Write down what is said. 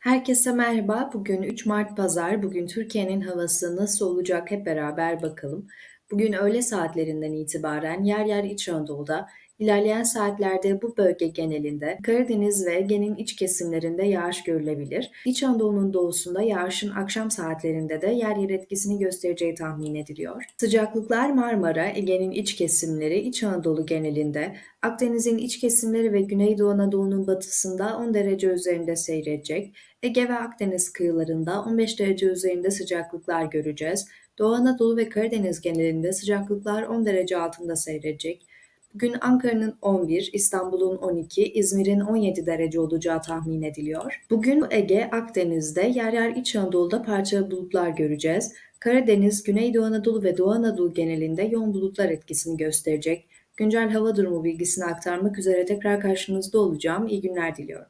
Herkese merhaba. Bugün 3 Mart Pazar. Bugün Türkiye'nin havası nasıl olacak hep beraber bakalım. Bugün öğle saatlerinden itibaren yer yer İç Anadolu'da, ilerleyen saatlerde bu bölge genelinde Karadeniz ve Ege'nin iç kesimlerinde yağış görülebilir. İç Anadolu'nun doğusunda yağışın akşam saatlerinde de yer yer etkisini göstereceği tahmin ediliyor. Sıcaklıklar Marmara, Ege'nin iç kesimleri, İç Anadolu genelinde, Akdeniz'in iç kesimleri ve Güneydoğu Anadolu'nun batısında 10 derece üzerinde seyredecek. Ege ve Akdeniz kıyılarında 15 derece üzerinde sıcaklıklar göreceğiz. Doğu Anadolu ve Karadeniz genelinde sıcaklıklar 10 derece altında seyredecek. Bugün Ankara'nın 11, İstanbul'un 12, İzmir'in 17 derece olacağı tahmin ediliyor. Bugün Ege, Akdeniz'de yer yer İç Anadolu'da parçalı bulutlar göreceğiz. Karadeniz, Güneydoğu Anadolu ve Doğu Anadolu genelinde yoğun bulutlar etkisini gösterecek. Güncel hava durumu bilgisini aktarmak üzere tekrar karşınızda olacağım. İyi günler diliyorum.